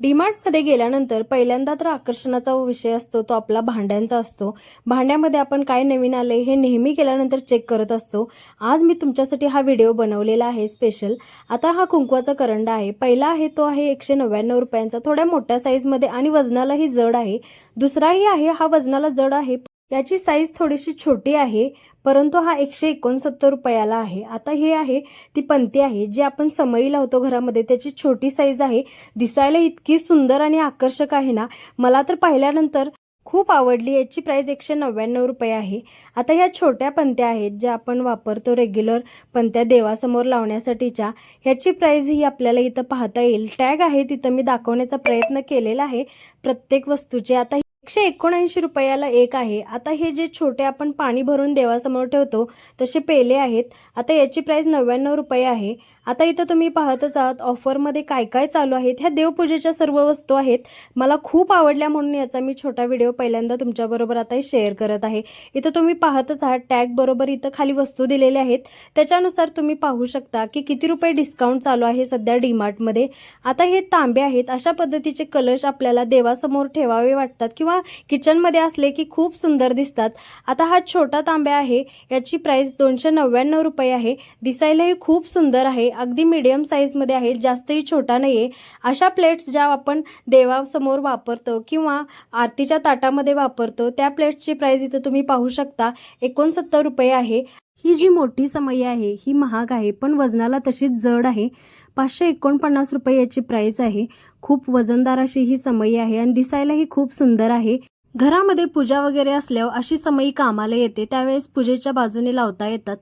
डीमार्टमध्ये गेल्यानंतर पहिल्यांदा तर आकर्षणाचा विषय असतो तो आपला भांड्यांचा असतो. भांड्यामध्ये आपण काय नवीन आले हे नेहमी केल्यानंतर चेक करत असतो. आज मी तुमच्यासाठी हा व्हिडिओ बनवलेला आहे स्पेशल आता हा कुंकवाचा करंडा आहे. पहिला आहे तो आहे एकशे नव्याण्णव रुपयांचा. थोड्या मोठ्या साईजमध्ये आणि वजनालाही जड आहे. दुसराही आहे हा वजनाला जड आहे. याची साईज थोडीशी छोटी आहे. परंतु हा एकशे एकोणसत्तर रुपयाला आहे. आता हे आहे ती पंती आहे जी आपण समई लावतो घरामध्ये. त्याची छोटी साईज आहे. दिसायला इतकी सुंदर आणि आकर्षक आहे ना. मला तर पाहिल्यानंतर खूप आवडली. याची प्राईज एकशे नव्याण्णव रुपये आहे. आता ह्या छोट्या पंत्या आहेत ज्या आपण वापरतो रेग्युलर पंत्या देवासमोर लावण्यासाठीच्या. ह्याची प्राईज ही आपल्याला इथं पाहता येईल. टॅग आहे तिथं मी दाखवण्याचा प्रयत्न केलेला आहे प्रत्येक वस्तूचे. आता एकशे एकोणऐंशी रुपयाला एक आहे. आता हे जे छोटे आपण पाणी भरून देवासमोर ठेवतो तसे पेले आहेत. आता याची प्राईस नव्याण्णव रुपये आहे. आता इथं तुम्ही पाहतच आहात ऑफरमध्ये काय काय चालू आहेत ह्या देवपूजेच्या सर्व वस्तू आहेत. मला खूप आवडल्या म्हणून याचा मी छोटा व्हिडिओ पहिल्यांदा तुमच्याबरोबर आता शेअर करत आहे. इथं तुम्ही पाहतच आहात टॅग बरोबर इथं खाली वस्तू दिलेल्या आहेत. त्याच्यानुसार तुम्ही पाहू शकता की किती रुपये डिस्काउंट चालू आहे सध्या डीमार्टमध्ये. आता हे तांबे आहेत अशा पद्धतीचे कलश आपल्याला देवासमोर ठेवावे वाटतात किंवा किचनमध्ये असले की खूप सुंदर दिसतात. आता हा छोटा तांब्या आहे. याची प्राईस दोनशे नव्याण्णव रुपये आहे. दिसायलाही खूप सुंदर आहे. अगदी मिडियम साईजमध्ये आहे. जास्तही छोटा नाही आहे अशा प्लेट्स ज्या आपण देवासमोर वापरतो किंवा आरतीच्या ताटामध्ये वापरतो त्या प्लेट्सची प्राईस इथं तुम्ही पाहू शकता. एकोणसत्तर रुपये आहे. ही जी मोठी समई आहे ही महाग आहे पण वजनाला तशीच जड आहे. पाचशे एकोणपन्नास रुपये याची प्राईस आहे. खूप वजनदार अशी ही समई आहे आणि दिसायलाही खूप सुंदर आहे. घरामध्ये पूजा वगैरे असल्यावर अशी समई कामाला येते त्यावेळेस पूजेच्या बाजूने लावता येतात.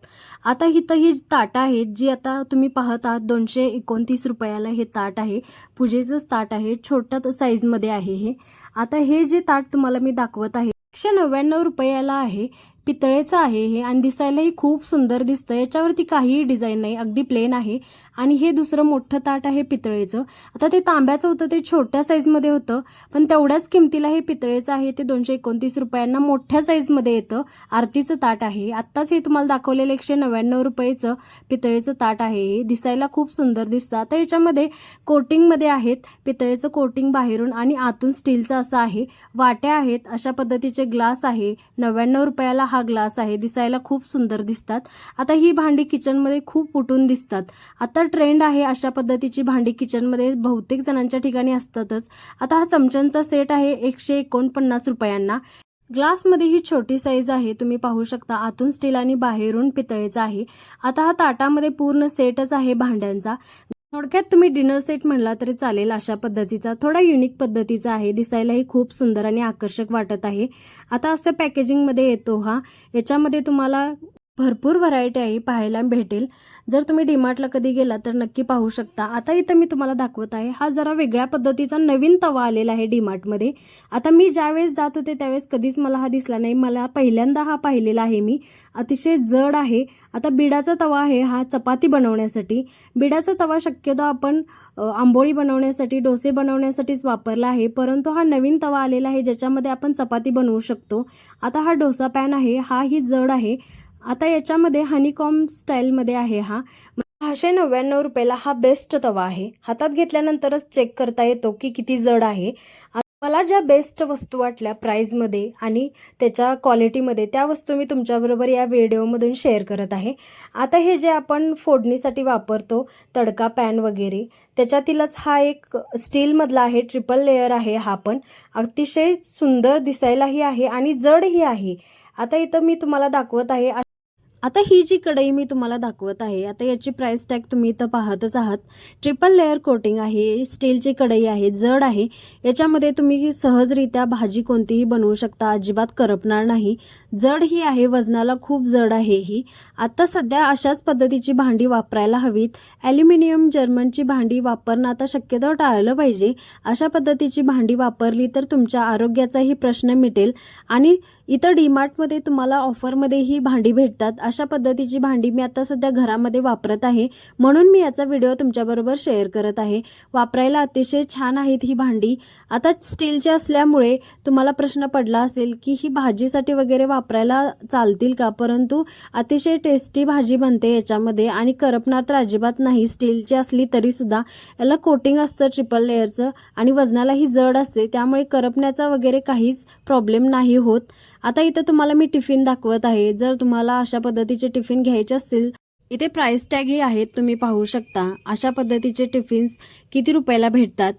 आता इथं ही ताट आहेत जी आता तुम्ही पाहत आहात दोनशे एकोणतीस रुपयाला हे ताट आहे. पूजेचंच ताट आहे छोट्या साईजमध्ये आहे हे. आता हे जे ताट तुम्हाला मी दाखवत आहे एकशे नव्याण्णव रुपयाला आहे. पितळेचं आहे हे आणि दिसायलाही खूप सुंदर दिसतं. याच्यावरती काहीही डिझाईन नाही. अगदी प्लेन आहे. आणि हे दुसरं मोठं ताट आहे पितळेचं. आता ते तांब्याचं होतं ते छोट्या साईजमध्ये होतं. पण तेवढ्याच किमतीला हे पितळेचं आहे. ते दोनशे एकोणतीस रुपयांना मोठ्या साईजमध्ये येतं. आरतीचं ताट आहे. आत्ताच हे तुम्हाला दाखवलेलं एकशे नव्याण्णव रुपयेचं पितळेचं ताट आहे हे. दिसायला खूप सुंदर दिसतं. आता याच्यामध्ये कोटिंगमध्ये आहेत. पितळेचं कोटिंग बाहेरून आणि आतून स्टीलचं असं आहे. वाट्या आहेत. अशा पद्धतीचे ग्लास आहे. नव्याण्णव रुपयाला हा ग्लास आहे दिसायला खूप सुंदर दिसतात. आता ही भांडी किचनमध्ये खूप उठून दिसतात. आता ट्रेंड आहे अशा पद्धतीची भांडी किचनमध्ये बहुतेक जणांच्या ठिकाणी असतातच. आता हा चमच्यांचा सेट आहे एकशे एकोणपन्नास रुपयांना. ग्लासमध्ये ही छोटी साईज आहे तुम्ही पाहू शकता आतून स्टील आणि बाहेरून पितळेचा आहे. आता हा ताटामध्ये पूर्ण सेटच आहे भांड्यांचा. थोडक्यात तुम्ही डिनर सेट म्हणला तरी चालेल अशा पद्धतीचा थोडा युनिक पद्धतीचा आहे. दिसायलाही खूप सुंदर आणि आकर्षक वाटत आहे. आता असं पॅकेजिंगमध्ये येतो हा. याच्यामध्ये तुम्हाला भरपूर व्हरायटी आहे पाहायला भेटेल. जर तुम्ही डीमार्टला कधी गेला तर नक्की पाहू शकता. आता इथं मी तुम्हाला दाखवत आहे हा जरा वेगळ्या पद्धतीचा नवीन तवा आलेला आहे डीमार्टमध्ये. आता मी ज्यावेळेस जात होते त्यावेळेस कधीच मला हा दिसला नाही. मला पहिल्यांदा हा पाहिलेला आहे मी. अतिशय जड आहे. आता बिडाचा तवा आहे हा चपाती बनवण्यासाठी. बिडाचा तवा शक्यतो आपण आंबोळी बनवण्यासाठी डोसे बनवण्यासाठीच वापरला आहे. परंतु हा नवीन तवा आलेला आहे ज्याच्यामध्ये आपण चपाती बनवू शकतो. आता हा डोसा पॅन आहे. हा ही जड आहे. आता याच्यामध्ये हनीकॉम स्टाईलमध्ये आहे हा. सहाशे नव्याण्णव रुपयाला हा बेस्ट तवा आहे. हातात घेतल्यानंतरच चेक करता येतो की किती जड आहे. मला ज्या बेस्ट वस्तू वाटल्या प्राईजमध्ये आणि त्याच्या क्वालिटीमध्ये त्या वस्तू मी तुमच्याबरोबर या व्हिडिओमधून शेअर करत आहे. आता हे जे आपण फोडणीसाठी वापरतो तडका पॅन वगैरे त्याच्यातीलच हा एक स्टीलमधला आहे ट्रिपल लेयर आहे हा पण. अतिशय सुंदर दिसायलाही आहे आणि जडही आहे. आता इथं मी तुम्हाला दाखवत आहे आता ही जी कढई मी तुम्हाला दाखवत आहे आता याची प्राईस टॅग तुम्ही इथं पाहतच आहात. ट्रिपल लेअर कोटिंग आहे स्टीलची कढई आहे जड आहे. याच्यामध्ये तुम्ही सहजरित्या भाजी कोणतीही बनवू शकता अजिबात करपणार नाही. जड ही आहे वजनाला खूप जड आहे ही. आता सध्या अशाच पद्धतीची भांडी वापरायला हवीत. ॲल्युमिनियम जर्मनची भांडी वापरणं आता शक्यतो टाळलं पाहिजे. अशा पद्धतीची भांडी वापरली तर तुमच्या आरोग्याचाही प्रश्न मिटेल. आणि इथं डीमार्टमध्ये तुम्हाला ऑफरमध्ये ही भांडी भेटतात. अशा पद्धतीची भांडी मी आता सध्या घरामध्ये वापरत आहे. म्हणून मी याचा व्हिडिओ तुमच्याबरोबर शेअर करत आहे. वापरायला अतिशय छान आहेत ही भांडी. आता स्टीलची असल्यामुळे तुम्हाला प्रश्न पडला असेल की ही भाजीसाठी वगैरे वापरायला चालतील का? परंतु अतिशय टेस्टी भाजी बनते याच्यामध्ये आणि करपणार तर अजिबात नाही. स्टीलची असली तरीसुद्धा याला कोटिंग असतं ट्रिपल लेअरचं आणि वजनालाही जड असते. त्यामुळे करपण्याचा वगैरे काहीच प्रॉब्लेम नाही होत. आता इथं तुम्हाला मी टिफिन दाखवत आहे. जर तुम्हाला अशा पद्धतीचे टिफिन घ्यायचे असतील इथे प्राईस टॅगही आहेत तुम्ही पाहू शकता. अशा पद्धतीचे टिफिन्स किती रुपयाला भेटतात?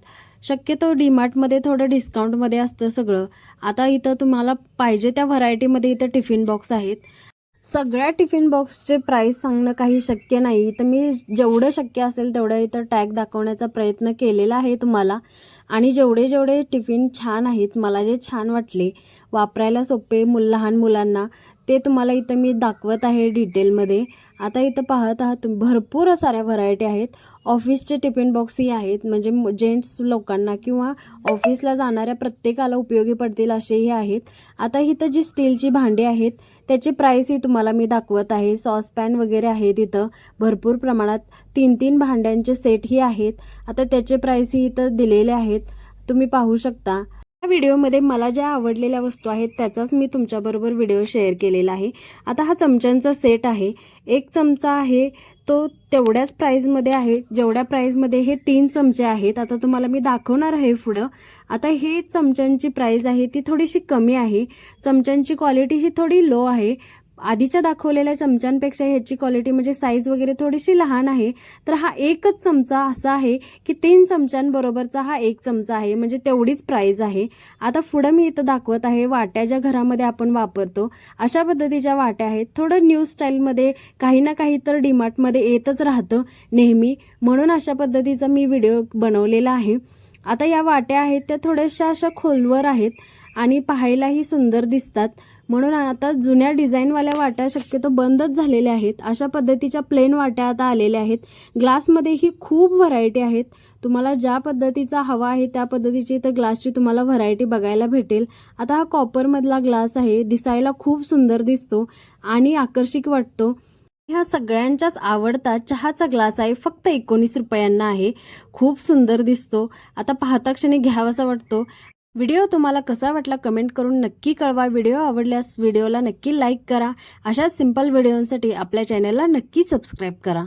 शक्यतो डीमार्टमध्ये थोडं डिस्काउंटमध्ये असतं सगळं. आता इथं तुम्हाला पाहिजे त्या व्हरायटीमध्ये इथं टिफिन बॉक्स आहेत. सगळ्या टिफिन बॉक्सचे प्राईस सांगणं काही शक्य नाही. तर मी जेवढं शक्य असेल तेवढं इथं टॅग दाखवण्याचा प्रयत्न केलेला आहे तुम्हाला. आणि जेवढे जेवढे टिफिन छान आहेत मला जे छान वाटले वापरायला सोपे मुल लहान मुलांना ते तुम्हाला इथं मी दाखवत आहे डिटेलमध्ये. आता इथं पाहत आहात भरपूर साऱ्या व्हरायटी आहेत. ऑफिसचे टिफिन बॉक्सही आहेत म्हणजे जेंट्स लोकांना किंवा ऑफिसला जाणाऱ्या प्रत्येकाला उपयोगी पडतील असेही आहेत. आता इथं जी स्टीलची भांडी आहेत त्याची प्राईसही तुम्हाला मी दाखवत आहे. सॉसपॅन वगैरे आहेत इथं भरपूर प्रमाणात. तीन तीन भांड्यांचे सेटही आहेत. आता त्याचे प्राईसही इथं दिलेले आहेत. तुम्ही पाहू शकता. या व्हिडिओमध्ये मला ज्या आवडलेल्या वस्तू आहेत त्याचाच मी तुमच्याबरोबर व्हिडिओ शेअर केलेला आहे. आता हा चमच्यांचा सेट आहे. एक चमचा आहे तो तेवढ्याच प्राईजमध्ये आहे. जेवढ्या प्राईजमध्ये हे तीन चमचे आहेत आता तुम्हाला मी दाखवणार आहे पुढं. आता हे चमच्यांची प्राईज आहे ती थोडीशी कमी आहे. चमच्यांची क्वालिटी ही थोडी लो आहे. आधीच्या दाखवलेल्या चमच्यांपेक्षा ह्याची क्वालिटी म्हणजे साईज वगैरे थोडीशी लहान आहे तर हा एकच चमचा असा आहे की तीन चमच्यांबरोबरचा हा एक चमचा आहे म्हणजे तेवढीच प्राईज आहे. आता पुढं मी इथं दाखवत आहे वाट्या ज्या घरामध्ये आपण वापरतो अशा पद्धतीच्या वाट्या आहेत थोडं न्यू स्टाईलमध्ये काही ना काही तर डीमार्टमध्ये येतच राहतं नेहमी. म्हणून अशा पद्धतीचा मी व्हिडिओ बनवलेला आहे. आता या वाट्या आहेत त्या थोड्याशा अशा खोलवर आहेत आणि पाहायलाही सुंदर दिसतात. म्हणून आता जुन्या डिझाईनवाल्या वाट्या शक्यतो बंदच झालेल्या आहेत. अशा पद्धतीच्या प्लेन वाट्या आता आलेल्या आहेत. ग्लासमध्येही खूप व्हरायटी आहेत. तुम्हाला ज्या पद्धतीचा हवा आहे त्या पद्धतीची इथं ग्लासची तुम्हाला व्हरायटी बघायला भेटेल. आता हा कॉपरमधला ग्लास आहे. दिसायला खूप सुंदर दिसतो आणि आकर्षक वाटतो. ह्या सगळ्यांच्याच आवडता चहाचा ग्लास आहे. फक्त एकोणीस रुपयांना आहे. खूप सुंदर दिसतो. आता पाहता क्षणी घ्यावासा वाटतो. व्हिडिओ तुम्हाला कसा वाटला कमेंट करून नक्की कळवा. व्हिडिओ आवडल्यास व्हिडिओला नक्की लाईक करा. अशाच सिंपल व्हिडिओंसाठी आपल्या चॅनलला नक्की सबस्क्राईब करा.